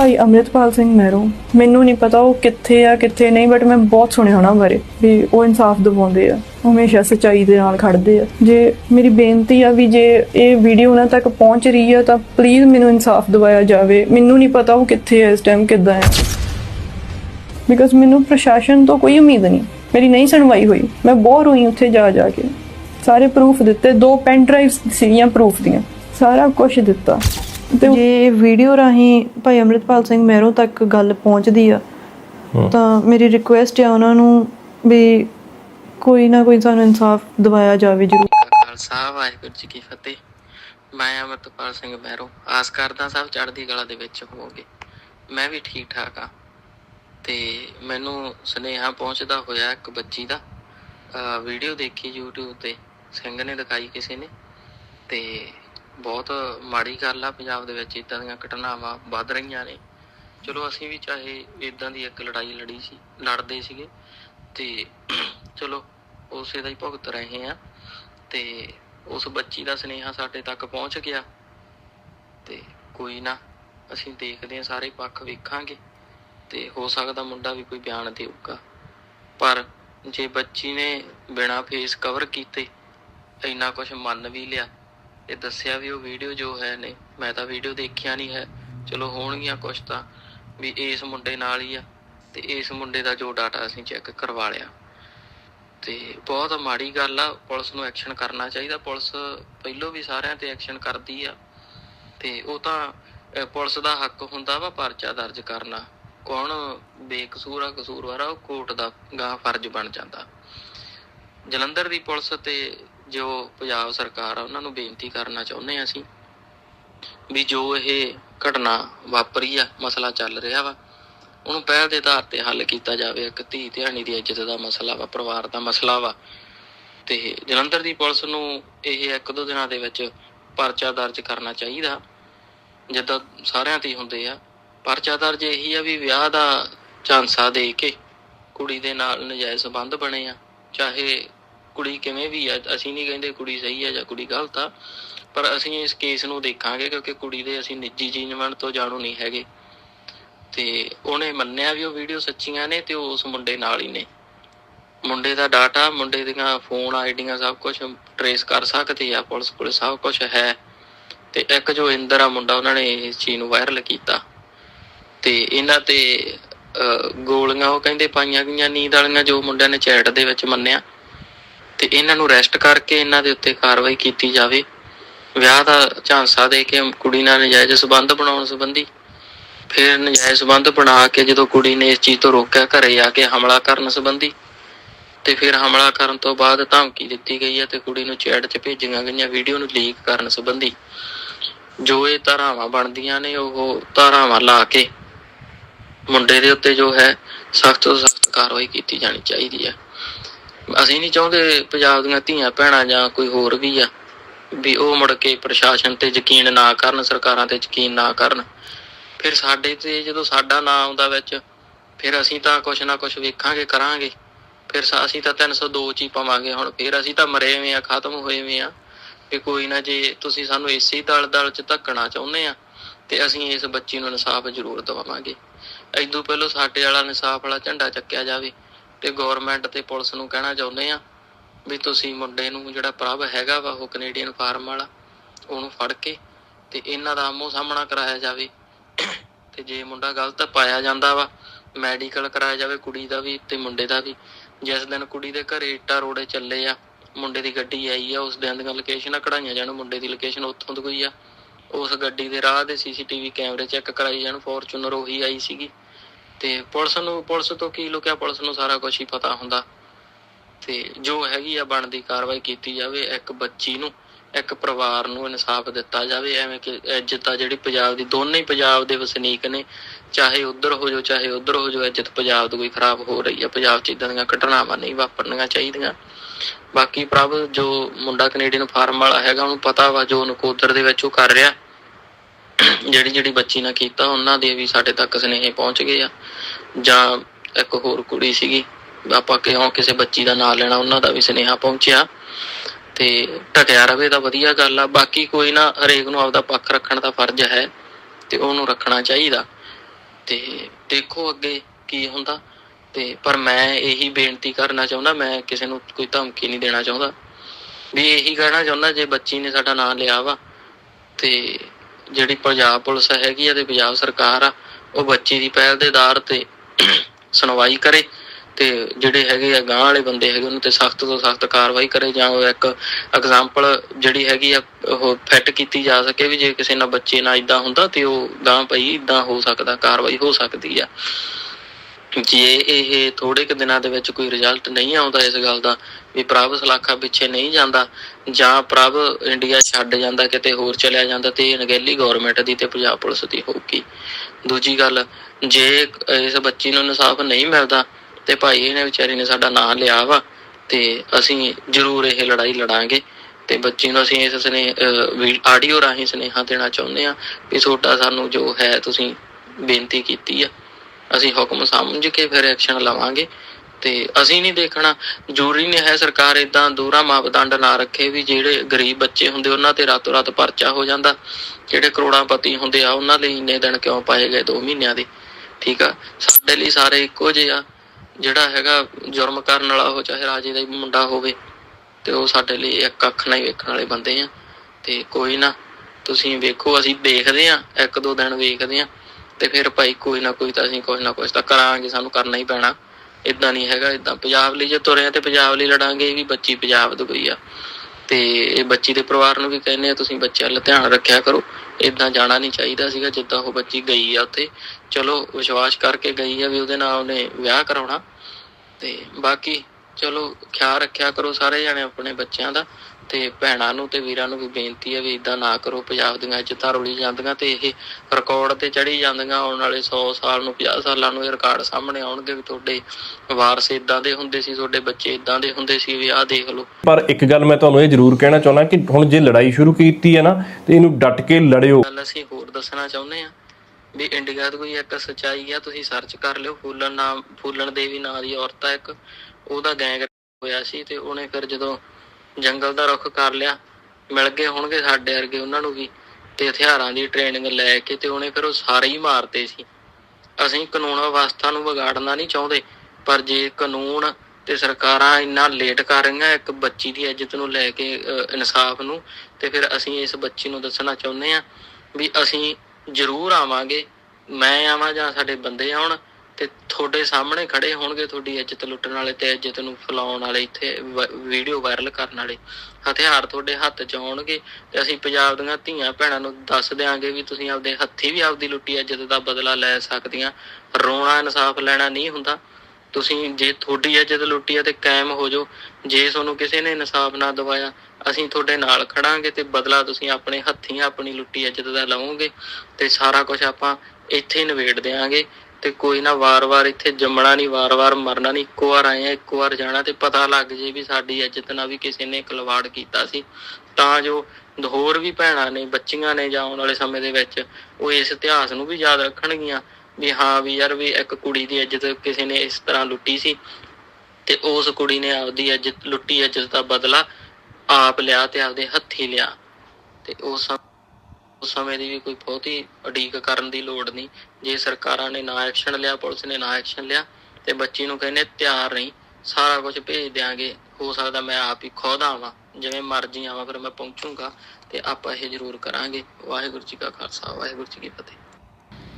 ਭਾਈ ਅੰਮ੍ਰਿਤਪਾਲ ਸਿੰਘ ਮਹਿਰੋ ਮੈਨੂੰ ਨਹੀਂ ਪਤਾ ਉਹ ਕਿੱਥੇ ਆ, ਕਿੱਥੇ ਨਹੀਂ ਬਟ ਮੈਂ ਬਹੁਤ ਸੁਣਿਆ ਹੋਣਾ ਬਾਰੇ ਵੀ ਉਹ ਇਨਸਾਫ ਦਿਵਾਉਂਦੇ ਆ। ਉਹ ਹਮੇਸ਼ਾ ਸੱਚਾਈ ਦੇ ਨਾਲ ਖੜਦੇ ਆ। ਜੇ ਮੇਰੀ ਬੇਨਤੀ ਆ ਵੀ ਜੇ ਇਹ ਵੀਡੀਓ ਉਹਨਾਂ ਤੱਕ ਪਹੁੰਚ ਰਹੀ ਆ ਤਾਂ ਪਲੀਜ਼ ਮੈਨੂੰ ਇਨਸਾਫ ਦਿਵਾਇਆ ਜਾਵੇ। ਮੈਨੂੰ ਨਹੀਂ ਪਤਾ ਉਹ ਕਿੱਥੇ ਹੈ ਇਸ ਟਾਈਮ ਕਿੱਦਾਂ ਹੈ ਬਿਕਾਜ਼ ਮੈਨੂੰ ਪ੍ਰਸ਼ਾਸਨ ਤੋਂ ਕੋਈ ਉਮੀਦ ਨਹੀਂ। ਮੇਰੀ ਨਹੀਂ ਸੁਣਵਾਈ ਹੋਈ। ਮੈਂ ਬਹੁਤ ਰੋਈ ਉੱਥੇ ਜਾ ਜਾ ਕੇ। ਸਾਰੇ ਪ੍ਰੂਫ ਦਿੱਤੇ। ਦੋ ਪੈਨ ਡਰਾਈਵਸ ਸੀਗੀਆਂ ਪ੍ਰੂਫ ਦੀਆਂ। ਸਾਰਾ ਕੁਝ ਦਿੱਤਾ। ਜੇ ਵੀਡੀਓ ਰਾਹੀਂ ਭਾਈ ਅੰਮ੍ਰਿਤਪਾਲ ਸਿੰਘ ਮਹਿਰੋਂ ਤੱਕ ਗੱਲ ਪਹੁੰਚਦੀ ਆ ਤਾਂ ਮੇਰੀ ਰਿਕੁਐਸਟ ਆ ਉਹਨਾਂ ਨੂੰ ਵੀ ਕੋਈ ਨਾ ਕੋਈ ਸਾਨੂੰ ਇਨਸਾਫ ਦਿਵਾਇਆ ਜਾਵੇ ਜਰੂਰ। ਖਾਲਸਾ ਵਾਹਿਗੁਰੂ ਜੀ ਕੀ ਫਤਿਹ। ਮੈਂ ਅਮਰਤਪਾਲ ਸਿੰਘ ਮਹਿਰੋ ਆਸ ਕਰਦਾ ਸਭ ਚੜ੍ਹਦੀ ਕਲਾ ਦੇ ਵਿੱਚ ਹੋਵੋਗੇ। ਮੈਂ ਵੀ ਠੀਕ ਠਾਕ ਆ। ਤੇ ਮੈਨੂੰ ਸੁਨੇਹਾ ਪਹੁੰਚਦਾ ਹੋਇਆ ਇੱਕ ਬੱਚੀ ਦਾ। ਵੀਡੀਓ ਦੇਖੀ YouTube ਤੇ। ਸਿੰਘ ਨੇ ਦਿਖਾਈ ਕਿਸੇ ਨੇ। ਤੇ ਬਹੁਤ ਮਾੜੀ ਗੱਲ ਆ, ਪੰਜਾਬ ਦੇ ਵਿੱਚ ਇਦਾਂ ਦੀਆਂ ਘਟਨਾਵਾਂ ਵੱਧ ਰਹੀਆਂ ਨੇ। ਚਲੋ ਅਸੀਂ ਵੀ ਚਾਹੇ ਇਦਾਂ ਦੀ ਇੱਕ ਲੜਾਈ ਲੜੀ ਸੀ, ਲੜਦੇ ਸੀਗੇ ਤੇ ਚਲੋ ਉਸੇ ਦਾ ਹੀ ਭੁਗਤ ਰਹੇ ਆ ਤੇ ਉਸ ਬੱਚੀ ਦਾ ਸੁਨੇਹਾ ਸਾਡੇ ਤੱਕ ਪਹੁੰਚ ਗਿਆ ਤੇ ਕੋਈ ਨਾ, ਅਸੀਂ ਦੇਖਦੇ ਹਾਂ, ਸਾਰੇ ਪੱਖ ਵੇਖਾਂਗੇ ਤੇ ਹੋ ਸਕਦਾ ਮੁੰਡਾ ਵੀ ਕੋਈ ਬਿਆਨ ਦੇਊਗਾ। ਪਰ ਜੇ ਬੱਚੀ ਨੇ ਬਿਨਾ ਫੇਸ ਕਵਰ ਕੀਤੇ ਇੰਨਾ ਕੁਝ ਮੰਨ ਵੀ ਲਿਆ ਤੇ ਦੱਸਿਆ ਵੀ ਉਹ ਵੀਡੀਓ ਜੋ ਹੈ ਨੇ ਮੈਂ ਤਾਂ ਵੀਡੀਓ ਦੇਖਿਆ ਨਹੀਂ ਹੈ। ਚਲੋ ਹੋਣਗੀਆਂ ਕੁਝ ਤਾਂ, ਵੀ ਇਸ ਮੁੰਡੇ ਨਾਲ ਹੀ ਆ। ਤੇ ਇਸ ਮੁੰਡੇ ਦਾ ਜੋ ਡਾਟਾ ਅਸੀਂ ਚੈੱਕ ਕਰਵਾ ਲਿਆ। ਤੇ ਬਹੁਤ ਮਾੜੀ ਗੱਲ ਆ, ਪੁਲਿਸ ਨੂੰ ਐਕਸ਼ਨ ਕਰਨਾ ਚਾਹੀਦਾ। ਪੁਲਿਸ ਪਹਿਲੋਂ ਵੀ ਸਾਰਿਆਂ ਤੇ ਐਕਸ਼ਨ ਕਰਦੀ ਆ। ਤੇ ਉਹ ਤਾਂ ਪੁਲਿਸ ਦਾ ਹੱਕ ਹੁੰਦਾ ਵਾ ਪਰਚਾ ਦਰਜ ਕਰਨਾ। ਕੌਣ ਬੇਕਸੂਰ ਆ, ਕਸੂਰਵਾਰ ਆ, ਉਹ ਕੋਰਟ ਦਾ ਗਾਂ ਫਰਜ਼ ਬਣ ਜਾਂਦਾ। ਜਲੰਧਰ ਦੀ ਪੁਲਿਸ ਤੇ ਜੋ ਪੰਜਾਬ ਸਰਕਾਰ ਆ, ਉਹਨਾਂ ਨੂੰ ਬੇਨਤੀ ਕਰਨਾ ਚਾਹੁੰਦੇ ਆ ਅਸੀਂ ਵੀ ਜੋ ਇਹ ਘਟਨਾ ਵਾਪਰੀ ਆ, ਮਸਲਾ ਚੱਲ ਰਿਹਾ ਵਾ, ਉਹਨੂੰ ਪਹਿਲ ਦੇ ਆਧਾਰ ਤੇ ਹੱਲ ਕੀਤਾ ਜਾਵੇ। ਇੱਕ ਧੀ ਧਿਆਣੀ ਦੀ ਇੱਜ਼ਤ ਦਾ ਮਸਲਾ ਵਾ, ਪਰਿਵਾਰ ਦਾ ਮਸਲਾ ਵਾ। ਤੇ ਜਲੰਧਰ ਦੀ ਪੁਲਿਸ ਨੂੰ ਇਹ ਇੱਕ ਦੋ ਦਿਨਾਂ ਦੇ ਵਿੱਚ ਪਰਚਾ ਦਰਜ ਕਰਨਾ ਚਾਹੀਦਾ। ਜਿੱਦਾਂ ਸਾਰਿਆਂ ਤੇ ਹੁੰਦੇ ਆ। ਪਰਚਾ ਦਰਜ ਇਹੀ ਆ ਵੀ ਵਿਆਹ ਦਾ ਝਾਂਸਾ ਦੇ ਕੇ ਕੁੜੀ ਦੇ ਨਾਲ ਨਜਾਇਜ਼ ਸੰਬੰਧ ਬਣੇ ਆ, ਚਾਹੇ ਕੁੜੀ ਕਿਵੇਂ ਵੀ ਆ, ਅਸੀਂ ਨਹੀਂ ਕਹਿੰਦੇ ਕੁੜੀ ਸਹੀ ਆ ਜਾਂ ਕੁੜੀ ਗਲਤ ਆ, ਪਰ ਅਸੀਂ ਇਸ ਕੇਸ ਨੂੰ ਦੇਖਾਂਗੇ ਕਿਉਂਕਿ ਕੁੜੀ ਦੇ ਅਸੀਂ ਨਿੱਜੀ ਜੀਵਨ ਤੋਂ ਜਾਣੂ ਨਹੀਂ ਹੈਗੇ। ਤੇ ਉਹਨੇ ਮੰਨਿਆ ਵੀ ਉਹ ਵੀਡੀਓ ਸੱਚੀਆਂ ਨੇ ਤੇ ਉਸ ਮੁੰਡੇ ਨਾਲ ਹੀ ਨੇ। ਮੁੰਡੇ ਦਾ ਡਾਟਾ ਮੁੰਡੇ ਦੀਆਂ ਫੋਨ ਆਈਡੀਆਂ ਸਭ ਕੁਝ ਟਰੇਸ ਕਰ ਸਕਦੇ ਆ, ਪੁਲਿਸ ਕੋਲ ਸਭ ਕੁਝ ਹੈ। ਤੇ ਇੱਕ ਜੋ ਇੰਦਰ ਆ ਮੁੰਡਾ, ਉਹਨਾਂ ਨੇ ਇਸ ਚੀਜ਼ ਨੂੰ ਵਾਇਰਲ ਕੀਤਾ। ਤੇ ਇਹਨਾਂ ਤੇ ਗੋਲੀਆਂ, ਉਹ ਕਹਿੰਦੇ ਪਾਈਆਂ ਗਈਆਂ, ਨੀਂਦ ਵਾਲੀਆਂ ਜੋ ਮੁੰਡਿਆਂ ਨੇ ਚੈਟ ਦੇ ਵਿੱਚ ਮੰਨਿਆ। ਤੇ ਇਹਨਾਂ ਨੂੰ ਅਰੈਸਟ ਕਰਕੇ ਇਹਨਾਂ ਦੇ ਉੱਤੇ ਕਾਰਵਾਈ ਕੀਤੀ ਜਾਵੇ। ਵਿਆਹ ਦਾ ਝਾਂਸਾ ਦੇ ਕੇ ਕੁੜੀ ਨਾਲ ਨਜਾਇਜ਼ ਸਬੰਧ ਬਣਾਉਣ ਸੰਬੰਧੀ ਫਿਰ ਨਜਾਇਜ਼ ਸਬੰਧ ਬਣਾ ਕੇ ਜਦੋਂ ਕੁੜੀ ਨੇ ਇਸ ਚੀਜ਼ ਤੋਂ ਰੋਕਿਆ, ਘਰੇ ਆ ਕੇ ਹਮਲਾ ਕਰਨ ਸੰਬੰਧੀ ਤੇ ਫਿਰ ਹਮਲਾ ਕਰਨ ਤੋਂ ਬਾਅਦ ਧਮਕੀ ਦਿੱਤੀ ਗਈ ਹੈ ਤੇ ਕੁੜੀ ਨੂੰ ਚੈਟ 'ਚ ਭੇਜੀਆਂ ਗਈਆਂ ਵੀਡੀਓ ਨੂੰ ਲੀਕ ਕਰਨ ਸੰਬੰਧੀ। ਜੋ ਇਹ ਧਾਰਾਵਾਂ ਬਣਦੀਆਂ ਨੇ, ਉਹ ਧਾਰਾਵਾਂ ਲਾ ਕੇ ਮੁੰਡੇ ਦੇ ਉੱਤੇ ਜੋ ਹੈ, ਸਖਤ ਤੋਂ ਸਖਤ ਕਾਰਵਾਈ ਕੀਤੀ ਜਾਣੀ ਚਾਹੀਦੀ ਹੈ। ਅਸੀਂ ਨਹੀਂ ਚਾਹੁੰਦੇ ਪੰਜਾਬ ਦੀਆਂ ਧੀਆਂ ਭੈਣਾਂ ਜਾਂ ਕੋਈ ਹੋਰ ਵੀ ਆ, ਵੀ ਉਹ ਮੁੜ ਕੇ ਪ੍ਰਸ਼ਾਸਨ ਤੇ ਯਕੀਨ ਨਾ ਕਰਨ, ਸਰਕਾਰਾਂ ਤੇ ਯਕੀਨ ਨਾ ਕਰਨ। ਫਿਰ ਸਾਡੇ ਤੇ ਜਦੋਂ ਸਾਡਾ ਨਾਂ ਆਉਂਦਾ ਵਿੱਚ, ਫਿਰ ਅਸੀਂ ਤਾਂ ਕੁਛ ਨਾ ਕੁਛ ਵੇਖਾਂਗੇ, ਕਰਾਂਗੇ। ਫਿਰ ਅਸੀਂ ਤਾਂ 302 ਚ ਹੀ ਪਾਵਾਂਗੇ ਹੁਣ। ਫਿਰ ਅਸੀਂ ਤਾਂ ਮਰੇ ਹੋਏ ਆ ਖਤਮ ਹੋਏ ਹੋਏ ਆ ਵੀ ਕੋਈ ਨਾ ਜੇ ਤੁਸੀਂ ਸਾਨੂੰ ਇਸੇ ਦਲ ਦਲ ਚ ਧੱਕਣਾ ਚਾਹੁੰਦੇ ਆ, ਤੇ ਅਸੀਂ ਇਸ ਬੱਚੀ ਨੂੰ ਇਨਸਾਫ ਜ਼ਰੂਰ ਦਵਾਵਾਂਗੇ ਐਦੋਂ ਪਹਿਲਾਂ ਸਾਡੇ ਵਾਲਾ ਇਨਸਾਫ ਵਾਲਾ ਝੰਡਾ ਚੱਕਿਆ ਜਾਵੇ। ਤੇ ਗਵਰਨਮੈਂਟ ਤੇ ਪੁਲਿਸ ਨੂੰ ਕਹਿਣਾ ਚਾਹੁੰਦੇ ਆ ਵੀ ਤੁਸੀਂ ਮੁੰਡੇ ਨੂੰ ਜਿਹੜਾ ਪ੍ਰਭ ਹੈਗਾ ਵਾ, ਉਹ ਕੈਨੇਡੀਅਨ ਫਾਰਮ ਵਾਲਾ, ਉਹਨੂੰ ਫੜ ਕੇ ਤੇ ਇਹਨਾਂ ਦਾ ਆਮੋ ਸਾਹਮਣਾ ਕਰਾਇਆ ਜਾਵੇ। ਤੇ ਜੇ ਮੁੰਡਾ ਗਲਤ ਪਾਇਆ ਜਾਂਦਾ ਵਾ ਮੈਡੀਕਲ ਕਰਾਇਆ ਜਾਵੇ, ਕੁੜੀ ਦਾ ਵੀ ਤੇ ਮੁੰਡੇ ਦਾ ਵੀ। ਜਿਸ ਦਿਨ ਕੁੜੀ ਦੇ ਘਰੇ ਇੱਟਾਂ ਰੋੜੇ ਚੱਲੇ ਆ, ਮੁੰਡੇ ਦੀ ਗੱਡੀ ਆਈ ਆ, ਉਸ ਦਿਨ ਦੀਆਂ ਲੋਕੇਸ਼ਨਾਂ ਕਢਾਈਆਂ ਜਾਣ, ਮੁੰਡੇ ਦੀ ਲੋਕੇਸ਼ਨ ਉੱਥੋਂ ਦੀ ਕੋਈ ਆ। ਉਸ ਗੱਡੀ ਦੇ ਰਾਹ ਦੇ ਸੀਸੀਟੀਵੀ ਕੈਮਰੇ ਚੈੱਕ ਕਰਾਈ ਜਾਣ ਫੋਰਚੂਨਰ ਉਹੀ ਆਈ ਸੀਗੀ। ਤੇ ਪੁਲਿਸ ਨੂੰ, ਪੁਲਿਸ ਤੋਂ ਕੀ ਲੁਕਿਆ? ਪੁਲਿਸ ਨੂੰ ਸਾਰਾ ਕੁਝ ਹੀ ਪਤਾ ਹੁੰਦਾ। ਤੇ ਜੋ ਹੈਗੀ ਆ, ਬਣਦੀ ਕਾਰਵਾਈ ਕੀਤੀ ਜਾਵੇ, ਇੱਕ ਬੱਚੀ ਨੂੰ, ਇੱਕ ਪਰਿਵਾਰ ਨੂੰ ਇਨਸਾਫ ਦਿੱਤਾ ਜਾਵੇ। ਐਵੇਂ ਕਿ ਇੱਜ਼ਤ ਆ ਜਿਹੜੀ ਪੰਜਾਬ ਦੀ, ਦੋਨੇ ਹੀ ਪੰਜਾਬ ਦੇ ਵਸਨੀਕ ਨੇ। ਚਾਹੇ ਉਧਰ ਹੋ ਜਾਓ, ਚਾਹੇ ਉਧਰ ਹੋ ਜਾਓ, ਇੱਜ਼ਤ ਪੰਜਾਬ ਦੀ ਕੋਈ ਖਰਾਬ ਹੋ ਰਹੀ ਆ। ਪੰਜਾਬ 'ਚ ਇਦਾਂ ਦੀਆਂ ਘਟਨਾਵਾਂ ਨਹੀਂ ਵਾਪਰਨੀਆਂ ਚਾਹੀਦੀਆਂ। ਬਾਕੀ ਪ੍ਰਭ, ਜੋ ਮੁੰਡਾ ਕੈਨੇਡੀਅਨ ਫਾਰਮ ਵਾਲਾ ਹੈਗਾ, ਉਹਨੂੰ ਪਤਾ ਵਾ ਜੋ ਨਕੋਦਰ ਦੇ ਵਿੱਚ ਉਹ ਕਰ ਰਿਹਾ। ਜਿਹੜੀ ਜਿਹੜੀ ਬੱਚੀ ਨਾਲ ਕੀਤਾ, ਉਹਨਾਂ ਦੇ ਵੀ ਸਾਡੇ ਤੱਕ ਸੁਨੇਹੇ ਪਹੁੰਚ ਗਏ ਆ। ਜਾਂ ਇੱਕ ਹੋਰ ਕੁੜੀ ਸੀਗੀ, ਆਪਾਂ ਕਿਉਂ ਕਿਸੇ ਬੱਚੀ ਦਾ ਨਾਂ ਲੈਣਾ, ਉਹਨਾਂ ਦਾ ਵੀ ਸੁਨੇਹਾ ਪਹੁੰਚਿਆ। ਤੇ ਟਕਿਆ ਰਵੇ ਤਾਂ ਵਧੀਆ ਗੱਲ ਆ, ਬਾਕੀ ਕੋਈ ਨਾ, ਹਰੇਕ ਨੂੰ ਆਪਦਾ ਪੱਖ ਰੱਖਣ ਦਾ ਫਰਜ਼ ਹੈ ਤੇ ਉਹਨੂੰ ਰੱਖਣਾ ਚਾਹੀਦਾ। ਤੇ ਦੇਖੋ ਅੱਗੇ ਕੀ ਹੁੰਦਾ। ਤੇ ਪਰ ਮੈਂ ਇਹੀ ਬੇਨਤੀ ਕਰਨਾ ਚਾਹੁੰਦਾ, ਮੈਂ ਕਿਸੇ ਨੂੰ ਕੋਈ ਧਮਕੀ ਨਹੀਂ ਦੇਣਾ ਚਾਹੁੰਦਾ। ਵੀ ਇਹੀ ਕਹਿਣਾ ਚਾਹੁੰਦਾ, ਜੇ ਬੱਚੀ ਨੇ ਸਾਡਾ ਨਾਂ ਲਿਆ ਵਾ, ਤੇ ਜਿਹੜੀ ਪੰਜਾਬ ਪੁਲਿਸ ਹੈਗੀ ਆ ਤੇ ਪੰਜਾਬ ਸਰਕਾਰ ਆ, ਉਹ ਬੱਚੇ ਦੀ ਪਹਿਲ ਦੇ ਆਧਾਰ ਤੇ ਸੁਣਵਾਈ ਕਰੇ ਤੇ ਜਿਹੜੇ ਹੈਗੇ ਆ ਗਾਂ ਵਾਲੇ ਬੰਦੇ ਹੈਗੇ, ਉਹਨਾਂ ਤੇ ਸਖਤ ਤੋਂ ਸਖਤ ਕਾਰਵਾਈ ਕਰੇ ਜਾਂ ਉਹ ਇੱਕ ਐਗਜ਼ਾਮਪਲ ਜਿਹੜੀ ਹੈਗੀ ਆ, ਉਹ ਫਿੱਟ ਕੀਤੀ ਜਾ ਸਕੇ ਵੀ ਜੇ ਕਿਸੇ ਨਾਲ ਬੱਚੇ ਨਾਲ ਇਦਾਂ ਹੁੰਦਾ ਤੇ ਉਹ ਗਾਂ ਪਈ ਇਦਾਂ ਹੋ ਸਕਦਾ, ਕਾਰਵਾਈ ਹੋ ਸਕਦੀ ਆ। ਜੇ ਇਹ ਥੋੜੇ ਕੁ ਦਿਨਾਂ ਦੇ ਵਿੱਚ ਕੋਈ ਰਿਜ਼ਲਟ ਨਹੀਂ ਆਉਂਦਾ ਇਸ ਗੱਲ ਦਾ, ਵੀ ਪ੍ਰਭ ਸਲਾਖਾ ਪਿੱਛੇ ਨਹੀਂ ਜਾਂਦਾ, ਜਾਂ ਪ੍ਰਭ ਇੰਡੀਆ ਛੱਡ ਜਾਂਦਾ, ਕਿਤੇ ਹੋਰ ਚਲਿਆ ਜਾਂਦਾ, ਤੇ ਅਣਗਹਿਲੀ ਗਵਰਨਮੈਂਟ ਦੀ ਤੇ ਪੰਜਾਬ ਪੁਲਿਸ ਦੀ ਹੋਊਗੀ। ਦੂਜੀ ਗੱਲ, ਜੇ ਇਸ ਬੱਚੀ ਨੂੰ ਇਨਸਾਫ ਨਹੀਂ ਮਿਲਦਾ, ਤੇ ਭਾਈ ਇਹਨੇ ਵਿਚਾਰੀ ਨੇ ਸਾਡਾ ਨਾਂ ਲਿਆ ਵਾ, ਤੇ ਅਸੀਂ ਜ਼ਰੂਰ ਇਹ ਲੜਾਈ ਲੜਾਂਗੇ, ਤੇ ਬੱਚੀ ਨੂੰ ਅਸੀਂ ਇਸ ਸਨੇ ਆਡੀਓ ਰਾਹੀਂ ਸੁਨੇਹਾ ਦੇਣਾ ਚਾਹੁੰਦੇ ਆ ਵੀ ਛੋਟਾ ਸਾਨੂੰ ਜੋ ਹੈ, ਤੁਸੀਂ ਬੇਨਤੀ ਕੀਤੀ ਆ। ਅਸੀਂ ਹੁਕਮ ਸਮਝ ਕੇ ਫਿਰ ਐਕਸ਼ਨ ਲਵਾਂਗੇ। ਤੇ ਅਸੀਂ ਨਹੀਂ ਦੇਖਣਾ, ਜ਼ਰੂਰੀ ਨਹੀਂ ਹੈ ਸਰਕਾਰ ਇਦਾਂ ਦੂਰਾ ਮਾਪਦੰਡ ਨਾ ਰੱਖੇ ਵੀ ਜਿਹੜੇ ਗਰੀਬ ਬੱਚੇ ਹੁੰਦੇ ਉਹਨਾਂ ਤੇ ਰਾਤੋਂ ਰਾਤ ਪਰਚਾ ਹੋ ਜਾਂਦਾ। ਜਿਹੜੇ ਕਰੋੜਾਪਤੀ ਹੁੰਦੇ ਆ, ਉਹਨਾਂ ਲਈ ਇੰਨੇ ਦਿਨ ਕਿਉਂ ਪਾਏ ਗਏ 2 ਮਹੀਨਿਆਂ ਦੇ? ਠੀਕ ਆ? ਸਾਡੇ ਲਈ ਸਾਰੇ ਇੱਕੋ ਜਿਹੇ ਆ। ਜਿਹੜਾ ਹੈਗਾ ਜੁਰਮ ਕਰਨ ਵਾਲਾ ਉਹ ਚਾਹੇ ਰਾਜੇ ਦਾ ਮੁੰਡਾ ਹੋਵੇ, ਤੇ ਉਹ ਸਾਡੇ ਲਈ ਇੱਕ ਅੱਖ ਨਾਲ ਹੀ ਵੇਖਣ ਵਾਲੇ ਬੰਦੇ ਆ। ਤੇ ਕੋਈ ਨਾ, ਤੁਸੀਂ ਵੇਖੋ, ਅਸੀਂ ਦੇਖਦੇ ਆ, ਇੱਕ ਦੋ ਦਿਨ ਵੇਖਦੇ ਆ। ਤੇ ਫਿਰ ਭਾਈ ਕੋਈ ਨਾ ਕੋਈ ਤਾਂ ਅਸੀਂ ਕੁਝ ਨਾ ਕੁਝ ਤਾਂ ਕਰਾਂਗੇ, ਸਾਨੂੰ ਕਰਨਾ ਹੀ ਪੈਣਾ। ਇਦਾਂ ਨਹੀਂ ਹੈਗਾ ਇਦਾਂ ਪੰਜਾਬ ਲਈ ਜੇ ਤੁਰੇ ਆ ਤੇ ਪੰਜਾਬ ਲਈ ਲੜਾਂਗੇ, ਇਹ ਵੀ ਬੱਚੀ ਪੰਜਾਬ ਦੀ ਗਈ ਆ। ਤੇ ਇਹ ਬੱਚੀ ਦੇ ਪਰਿਵਾਰ ਨੂੰ ਵੀ ਕਹਿੰਦੇ ਆ, ਤੁਸੀਂ ਬੱਚਿਆਂ ਵੱਲ ਧਿਆਨ ਰੱਖਿਆ ਕਰੋ। ਇਦਾਂ ਜਾਣਾ ਨਹੀਂ ਚਾਹੀਦਾ ਸੀਗਾ, ਜਿੱਦਾਂ ਉਹ ਬੱਚੀ ਗਈ ਆ ਉੱਥੇ। ਚਲੋ, ਵਿਸ਼ਵਾਸ ਕਰਕੇ ਗਈ ਆ ਵੀ ਉਹਦੇ ਨਾਲ ਉਹਨੇ ਵਿਆਹ ਕਰਾਉਣਾ। ਤੇ ਬਾਕੀ, ਚਲੋ, ਖਿਆਲ ਰੱਖਿਆ ਕਰੋ ਸਾਰੇ ਜਣੇ ਆਪਣੇ ਬੱਚਿਆਂ ਦਾ। ਤੇ ਭੈਣਾਂ ਨੂੰ ਤੇ ਵੀਰਾਂ ਨੂੰ ਵੀ ਬੇਨਤੀ ਹੈ ਵੀ ਇਦਾਂ ਨਾ ਕਰੋ ਪੰਜਾਬ ਦੀਆਂ ਇੱਜ਼ਤਾਂ ਰੁਲੀ ਜਾਂਦੀਆਂ ਤੇ ਇਹ ਰਿਕਾਰਡ ਤੇ ਚੜੀ ਜਾਂਦੀਆਂ ਆਉਣ ਵਾਲੇ 100 ਸਾਲ ਨੂੰ 50 ਸਾਲਾਂ ਨੂੰ ਇਹ ਰਿਕਾਰਡ ਸਾਹਮਣੇ ਆਉਣਗੇ ਵੀ ਤੁਹਾਡੇ ਵਾਰਸ ਇਦਾਂ ਦੇ ਹੁੰਦੇ ਸੀ ਤੁਹਾਡੇ ਬੱਚੇ ਇਦਾਂ ਦੇ ਹੁੰਦੇ ਸੀ ਵੀ ਆਹ ਦੇਖ ਲਓ। ਪਰ ਇੱਕ ਗੱਲ ਮੈਂ ਤੁਹਾਨੂੰ ਇਹ ਜ਼ਰੂਰ ਕਹਿਣਾ ਚਾਹੁੰਦਾ ਕਿ ਹੁਣ ਜੇ ਲੜਾਈ ਸ਼ੁਰੂ ਕੀਤੀ ਹੈ ਨਾ ਤੇ ਇਹਨੂੰ ਡਟ ਕੇ ਲੜਿਓ। ਗੱਲ ਅਸੀਂ ਹੋਰ ਦੱਸਣਾ ਚਾਹੁੰਦੇ ਆ ਵੀ ਇੰਡੀਆ ਦੀ ਕੋਈ ਇੱਕ ਸੱਚਾਈ ਆ ਤੁਸੀਂ ਸਰਚ ਕਰ ਲਿਓ ਫੂਲਨ ਨਾਮ ਫੂਲਨ ਦੇਵੀ ਨਾਂ ਦੀ ਔਰਤ ਆ ਇੱਕ ਉਹਦਾ ਗੈਂਗ ਹੋਇਆ ਸੀ ਤੇ ਉਹਨੇ ਫਿਰ ਜਦੋਂ ਜੰਗਲ ਦਾ ਰੁੱਖ ਕਰ ਲਿਆ। ਮਿਲ ਗਏ ਹੋਣਗੇ ਸਾਡੇ ਵਰਗੇ ਉਹਨਾਂ ਨੂੰ ਵੀ। ਤੇ ਹਥਿਆਰਾਂ ਦੀ ਟ੍ਰੇਨਿੰਗ ਲੈ ਕੇ ਤੇ ਉਹਨੇ ਫਿਰ ਉਹ ਸਾਰੇ ਹੀ ਮਾਰਤੇ ਸੀ। ਅਸੀਂ ਕਾਨੂੰਨ ਵਿਵਸਥਾ ਨੂੰ ਵਿਗਾੜਨਾ ਨਹੀਂ ਚਾਹੁੰਦੇ, ਪਰ ਜੇ ਕਾਨੂੰਨ ਤੇ ਸਰਕਾਰਾਂ ਇੰਨਾ ਲੇਟ ਕਰ ਰਹੀਆਂ, ਇੱਕ ਬੱਚੀ ਦੀ ਇੱਜ਼ਤ ਨੂੰ ਲੈ ਕੇ ਇਨਸਾਫ ਨੂੰ, ਤੇ ਫਿਰ ਅਸੀਂ ਇਸ ਬੱਚੀ ਨੂੰ ਦੱਸਣਾ ਚਾਹੁੰਦੇ ਆ ਵੀ ਅਸੀਂ ਜ਼ਰੂਰ ਆਵਾਂਗੇ, ਮੈਂ ਆਵਾਂ ਜਾਂ ਸਾਡੇ ਬੰਦੇ ਆਉਣ। ਤੇ ਤੁਹਾਡੇ ਸਾਹਮਣੇ ਖੜੇ ਹੋਣਗੇ ਤੁਹਾਡੀ ਇੱਜ਼ਤ ਲੁੱਟਣ ਵਾਲੇ ਤੇ ਇੱਜ਼ਤ ਨੂੰ ਫੈਲਾਉਣ ਵਾਲੇ ਇੱਥੇ ਵੀਡੀਓ ਵਾਇਰਲ ਕਰਨ ਵਾਲੇ। ਹਥਿਆਰ ਤੁਹਾਡੇ ਹੱਥ 'ਚ ਆਉਣਗੇ ਤੇ ਅਸੀਂ ਪੰਜਾਬ ਦੀਆਂ ਧੀਆਂ ਭੈਣਾਂ ਨੂੰ ਦੱਸ ਦਿਆਂਗੇ ਵੀ ਤੁਸੀਂ ਆਪਦੇ ਹੱਥੀ ਵੀ ਆਪਦੀ ਲੁੱਟੀ ਇੱਜ਼ਤ ਦਾ ਬਦਲਾ ਲੈ ਸਕਦੀਆਂ। ਰੋਣਾ ਇਨਸਾਫ ਲੈਣਾ ਨਹੀਂ ਹੁੰਦਾ। ਤੁਸੀਂ ਜੇ ਤੁਹਾਡੀ ਇੱਜ਼ਤ ਲੁੱਟੀ ਹੈ ਤੇ ਕਾਇਮ ਹੋ ਜਾਓ। ਜੇ ਤੁਹਾਨੂੰ ਕਿਸੇ ਨੇ ਇਨਸਾਫ ਨਾ ਦਵਾਇਆ, ਅਸੀਂ ਤੁਹਾਡੇ ਨਾਲ ਖੜਾਂਗੇ ਤੇ ਬਦਲਾ ਤੁਸੀਂ ਆਪਣੇ ਹੱਥੀਂ ਆਪਣੀ ਲੁੱਟੀ ਇੱਜ਼ਤ ਦਾ ਲਵੋਗੇ ਤੇ ਸਾਰਾ ਕੁਝ ਆਪਾਂ ਇੱਥੇ ਨਿਬੇੜ ਦੇਾਂਗੇ ਤੇ ਕੋਈ ਨਾ ਵਾਰ-ਵਾਰ ਇੱਥੇ ਜੰਮਣਾ ਨਹੀਂ, ਵਾਰ-ਵਾਰ ਮਰਨਾ ਨਹੀਂ, ਇੱਕੋ ਵਾਰ ਆਏ ਆ, ਇੱਕੋ ਵਾਰ ਜਾਣਾ ਤੇ ਪਤਾ ਲੱਗ ਜੇ ਵੀ ਸਾਡੀ ਇੱਜ਼ਤ ਨਾਲ ਵੀ ਕਿਸੇ ਨੇ ਖਿਲਵਾੜ ਕੀਤਾ ਸੀ। ਤਾਂ ਜੋ ਹੋਰ ਵੀ ਭੈਣਾਂ ਨੇ, ਬੱਚੀਆਂ ਨੇ ਜਾਂ ਆਉਣ ਵਾਲੇ ਸਮੇਂ ਦੇ ਵਿੱਚ ਉਹ ਇਸ ਇਤਿਹਾਸ ਨੂੰ ਵੀ ਯਾਦ ਰੱਖਣਗੀਆਂ ਵੀ ਹਾਂ ਵੀ ਯਾਰ ਵੀ ਇੱਕ ਕੁੜੀ ਦੀ ਇੱਜ਼ਤ ਕਿਸੇ ਨੇ ਇਸ ਤਰ੍ਹਾਂ ਲੁੱਟੀ ਸੀ ਤੇ ਉਸ ਕੁੜੀ ਨੇ ਆਪਦੀ ਇੱਜ਼ਤ, ਲੁੱਟੀ ਇੱਜ਼ਤ ਦਾ ਬਦਲਾ ਆਪ ਲਿਆ ਤੇ ਆਪਦੇ ਹੱਥੀ ਲਿਆ ਤੇ ਉਸ ਉਸ ਸਮੇਂ ਦੀ ਵੀ ਕੋਈ ਬਹੁਤੀ ਉਡੀਕ ਕਰਨ ਦੀ ਲੋੜ ਨਹੀਂ। ਜੇ ਸਰਕਾਰਾਂ ਨੇ ਨਾ ਐਕਸ਼ਨ ਲਿਆ, ਪੁਲਿਸ ਨੇ ਨਾ ਐਕਸ਼ਨ ਲਿਆ, ਤੇ ਬੱਚੀ ਨੂੰ ਕਹਿੰਦੇ ਤਿਆਰ ਨਹੀਂ ਸਾਰਾ ਕੁਝ ਭੇਜ ਦਿਆਂਗੇ। ਹੋ ਸਕਦਾ ਮੈਂ ਆਪ ਹੀ ਖੁਦ ਆਵਾਂ, ਜਿਵੇਂ ਮਰਜ਼ੀ ਆਵਾਂ, ਫਿਰ ਮੈਂ ਪਹੁੰਚੂਗਾ ਤੇ ਆਪਾਂ ਇਹ ਜ਼ਰੂਰ ਕਰਾਂਗੇ। ਵਾਹਿਗੁਰੂ ਜੀ ਕਾ ਖਾਲਸਾ, ਵਾਹਿਗੁਰੂ ਜੀ ਕੀ ਫਤਿਹ।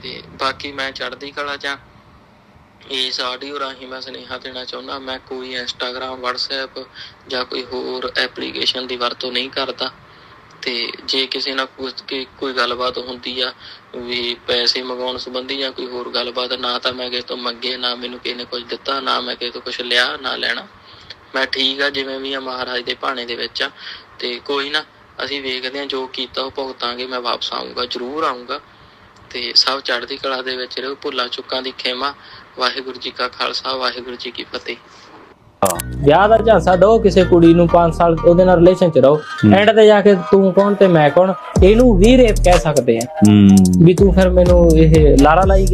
ਤੇ ਬਾਕੀ ਮੈਂ ਚੜ੍ਹਦੀ ਕਲਾ ਜਾਂ ਇਸ ਆਡੀਓ ਰਾਹੀਂ ਮੈਂ ਸੁਨੇਹਾ ਦੇਣਾ ਚਾਹੁੰਦਾ, ਮੈਂ ਕੋਈ ਇੰਸਟਾਗ੍ਰam WhatsApp ਜਾਂ ਕੋਈ ਹੋਰ ਐਪਲੀਕੇਸ਼ਨ ਦੀ ਵਰਤੋਂ ਨਹੀਂ ਕਰਦਾ। ਤੇ ਜੇ ਕਿਸੇ ਨਾਲ ਕੁਝ ਕੀ- ਕੋਈ ਗੱਲਬਾਤ ਹੁੰਦੀ ਆ ਵੀ ਪੈਸੇ ਮੰਗਾਉਣ ਸੰਬੰਧੀ ਜਾਂ ਕੋਈ ਹੋਰ ਗੱਲਬਾਤ, ਨਾ ਤਾਂ ਮੈਂ ਕਿਸੇ ਤੋਂ ਮੰਗੇ, ਨਾ ਮੈਨੂੰ ਕਿਸੇ ਨੇ ਕੁਝ ਦਿੱਤਾ, ਨਾ ਮੈਂ ਕਿਸੇ ਤੋਂ ਕੁਝ ਲਿਆ, ਨਾ ਲੈਣਾ। ਮੈਂ ਠੀਕ ਆ ਜਿਵੇਂ ਵੀ ਆ ਮਹਾਰਾਜ ਦੇ ਭਾਣੇ ਦੇ ਵਿੱਚ ਆ। ਤੇ ਕੋਈ ਨਾ, ਅਸੀਂ ਵੇਖਦੇ ਆ ਜੋ ਕੀਤਾ ਉਹ ਭੁਗਤਾਂਗੇ, ਮੈਂ ਵਾਪਸ ਆਉਂਗਾ ਜ਼ਰੂਰ ਆਉਂਗਾ ਤੇ ਸਭ ਚੜ੍ਹਦੀ ਕਲਾ ਦੇ ਵਿੱਚ ਰਹੋ, ਭੁੱਲਾਂ ਚੁੱਕਾਂ ਦੀ ਖੇਮਾ। ਵਾਹਿਗੁਰੂ ਜੀ ਕਾ ਖਾਲਸਾ, ਵਾਹਿਗੁਰੂ ਜੀ ਕੀ ਫਤਿਹ। ਵਿਆਹ ਦਾ ਝਾਂਸਾ ਦੋ ਕਿਸੇ ਕੁੜੀ ਨੂੰ 5 ਸਾਲ ਉਹਦੇ ਨਾਲ ਰਿਲੇਸ਼ਨ ਚ ਰਹੋ। ਐਂਡ ਤੇ ਜਾ ਕੇ ਤੂੰ ਕੌਣ ਤੇ ਮੈਂ ਕੌਣ ਇਹਨੂੰ ਵੀ ਰੇਪ ਕਹਿ ਸਕਦੇ ਆ। ਹੂੰ। ਵੀ ਤੂੰ ਫਿਰ ਮੈਨੂੰ ਇਹ ਲਾਰਾ ਲਾਈ